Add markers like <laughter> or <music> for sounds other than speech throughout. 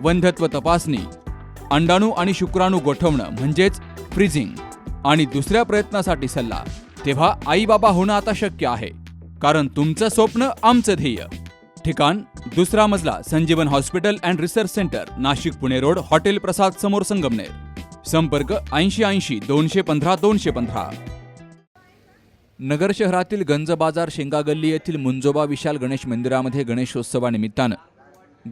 वंध्यत्व तपासणी अंडाणू आणि शुक्राणू गोठवणं म्हणजेच फ्रीजिंग आणि दुसऱ्या प्रयत्नासाठी सल्ला तेव्हा आई बाबा होणं आता शक्य आहे कारण तुमचं स्वप्न आमचं ध्येय. ठिकाण दुसरा मजला Sanjeevan hospital and research centre Nashik Pune road hotel Prasad समोर संगमनेर. संपर्क ऐंशी ऐंशी दोनशे पंधरा दोनशे पंधरा. नगर शहरातील गंज बाजार शेंगागल्ली येथील मुंजोबा विशाल गणेश मंदिरामध्ये गणेशोत्सवानिमित्तानं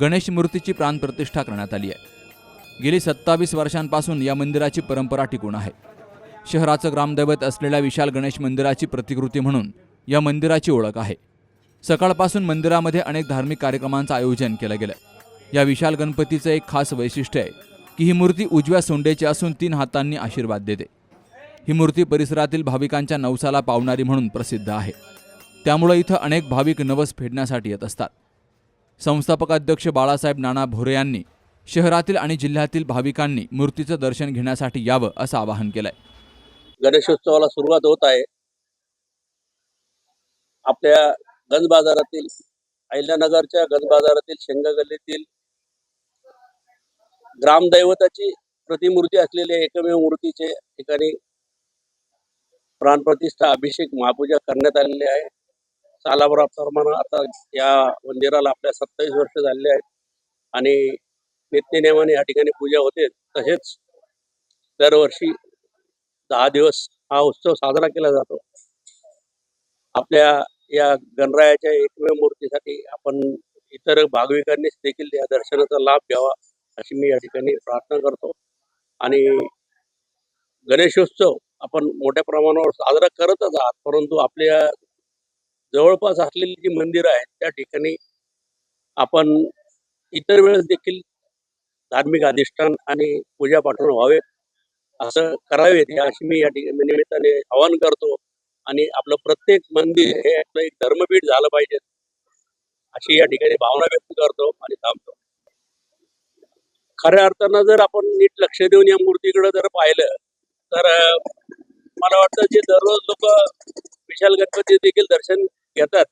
गणेश मूर्तीची प्राणप्रतिष्ठा करण्यात आली आहे. गेली सत्तावीस वर्षांपासून या मंदिराची परंपरा टिकून आहे. शहराचं ग्रामदैवत असलेल्या विशाल गणेश मंदिराची प्रतिकृती म्हणून या मंदिराची ओळख आहे. सकाळपासून मंदिरामध्ये अनेक धार्मिक कार्यक्रमांचं आयोजन केलं गेलं या विशाल गणपतीचं एक खास वैशिष्ट्य आहे की ही मूर्ती उजव्या सोंडेची असून तीन हातांनी आशीर्वाद देते. ही मूर्ती परिसरातील भाविकांच्या नवसाला पावणारी म्हणून प्रसिद्ध आहे. त्यामुळं इथं अनेक भाविक नवस फेडण्यासाठी येत असतात. संस्थापक अध्यक्ष बाळासाहेब नाना भोरे यांनी शहरातील आणि जिल्ह्यातील भाविकांनी मूर्तीचं दर्शन घेण्यासाठी यावं असं आवाहन केलंय. गणेशोत्सवाला सुरुवात होत आहे. आपल्या गंज बाजारातील अहिल्यानगरच्या गंज बाजारातील शेंगा गल्लीतील ग्रामदैवताची प्रतिमूर्ती असलेल्या एकमेव मूर्तीचे ठिकाणी प्राणप्रतिष्ठा अभिषेक महापूजा करण्यात आलेली आहे. सालाभराप्रमाणे आता या मंदिराला आपल्या सत्तावीस वर्ष झालेले आहेत. आणि नित्यनेमाने या ठिकाणी पूजा होते. तसेच दरवर्षी दहा दिवस हा उत्सव साजरा केला जातो. आपल्या या गणरायाच्या एकमेव मूर्तीसाठी आपण इतर भागविकांनी देखील या दर्शनाचा लाभ घ्यावा अशी मी या ठिकाणी प्रार्थना करतो. आणि गणेशोत्सव आपण मोठ्या प्रमाणावर साजरा करतच आहात. परंतु आपल्या जवळपास असलेली जी मंदिरं आहेत त्या ठिकाणी आपण इतर वेळेस देखील धार्मिक अधिष्ठान आणि पूजा पाठवून व्हावे असं करावेत हे अशी मी या ठिकाणी निमित्ताने आवाहन करतो. आणि आपलं प्रत्येक मंदिर हे आपलं एक धर्मपीठ झालं पाहिजे अशी या ठिकाणी भावना व्यक्त करतो आणि थांबतो. खऱ्या अर्थानं जर आपण नीट लक्ष देऊन या मूर्तीकडे जर पाहिलं तर मला वाटतं जे दररोज लोक विशाल गणपती देखील दर्शन घेतात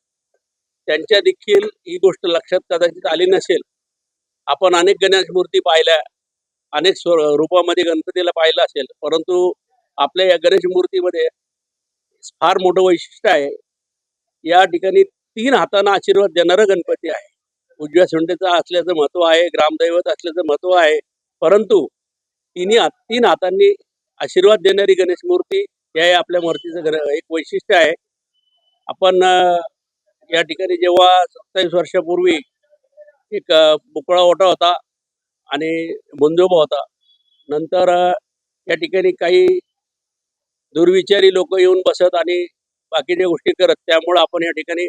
त्यांच्या देखील ही गोष्ट लक्षात कदाचित आली नसेल. आपण अनेक गणेश मूर्ती पाहिल्या अनेक स्व रूपामध्ये गणपतीला पाहिलं असेल परंतु आपल्या या गणेश मूर्तीमध्ये फार मोठं वैशिष्ट्य आहे. या ठिकाणी तीन हातांना आशीर्वाद देणारा गणपती आहे. उजव्या सोंडेचा असल्याचं महत्त्व आहे ग्रामदैवत असल्याचं महत्त्व आहे परंतु तिन्ही तीन हातांनी आशीर्वाद देणारी गणेश मूर्ती हे आपल्या मूर्तीचं एक वैशिष्ट्य आहे. आपण या ठिकाणी जेव्हा सत्तावीस वर्षापूर्वी एक मोकळा बुकळा ओटा होता आणि मुंजोबा होता नंतर या ठिकाणी काही दुर्विचारी लोक येऊन बसत आणि बाकीच्या गोष्टी करत त्यामुळे आपण या ठिकाणी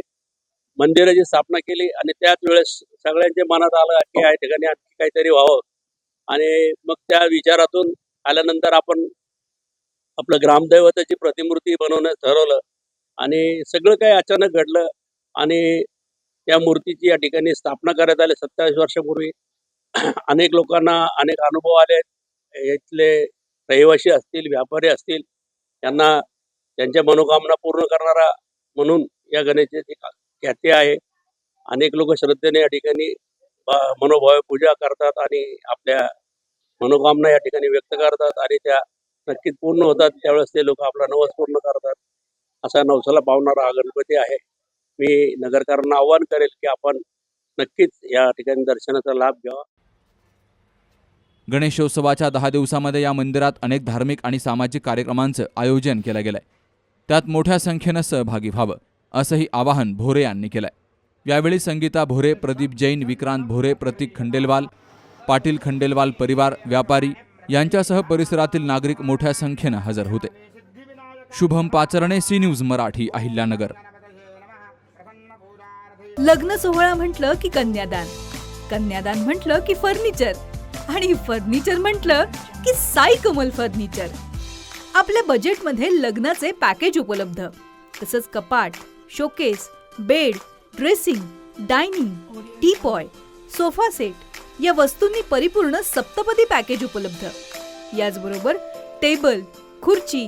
मंदिराची स्थापना केली आणि त्याच वेळेस सगळ्यांच्या मनात आलं की या ठिकाणी आणखी काहीतरी व्हावं. आणि मग त्या विचारातून आल्यानंतर आपण आपलं ग्रामदैवताची प्रतिमूर्ती बनवणं ठरवलं. आणि सगळं काही अचानक घडलं आणि त्या मूर्तीची या ठिकाणी स्थापना करण्यात आली. सत्तावीस वर्षापूर्वी <clears throat> अनेक लोकांना अनेक अनुभव आले. इथले रहिवासी असतील व्यापारी असतील त्यांना त्यांच्या मनोकामना पूर्ण करणारा म्हणून या गणेशाची ख्याती आहे. अनेक लोक श्रद्धेने या ठिकाणी मनोभावे पूजा करतात आणि आपल्या मनोकामना या ठिकाणी व्यक्त करतात आणि त्या नक्कीच पूर्ण होतात. त्यावेळेस ते लोक आपला नवस पूर्ण करतात. असा नवसाला पावणारा हा गणपती आहे. मी नगरकरांना आवाहन करेल की आपण नक्कीच या ठिकाणी दर्शनाचा लाभ घ्यावा. गणेशोत्सवाच्या दहा दिवसामध्ये या मंदिरात अनेक धार्मिक आणि सामाजिक कार्यक्रमांचं आयोजन केलं गेलंय. त्यात मोठ्या संख्येनं सहभागी व्हावं असंही आवाहन भोरे यांनी केलंय. यावेळी संगीता भोरे प्रदीप जैन विक्रांत भोरे प्रतीक खंडेलवाल पाटील खंडेलवाल परिवार व्यापारी यांच्यासह परिसरातील नागरिक मोठ्या संख्येनं हजर होते. Shubham Pacharne C news Marathi Ahilyanagar. लग्न सोहळा म्हटलं की कन्यादान. कन्यादान म्हटलं की फर्निचर. आणि फर्निचर म्हटलं की साई कमल फर्निचर. आपल्या बजेटमध्ये लग्नाचे पॅकेज उपलब्ध. तसंच कपाट showcase bed dressing dining teapoy sofa set या वस्तूंनी परिपूर्ण सप्तपदी पॅकेज उपलब्ध. याचबरोबर टेबल खुर्ची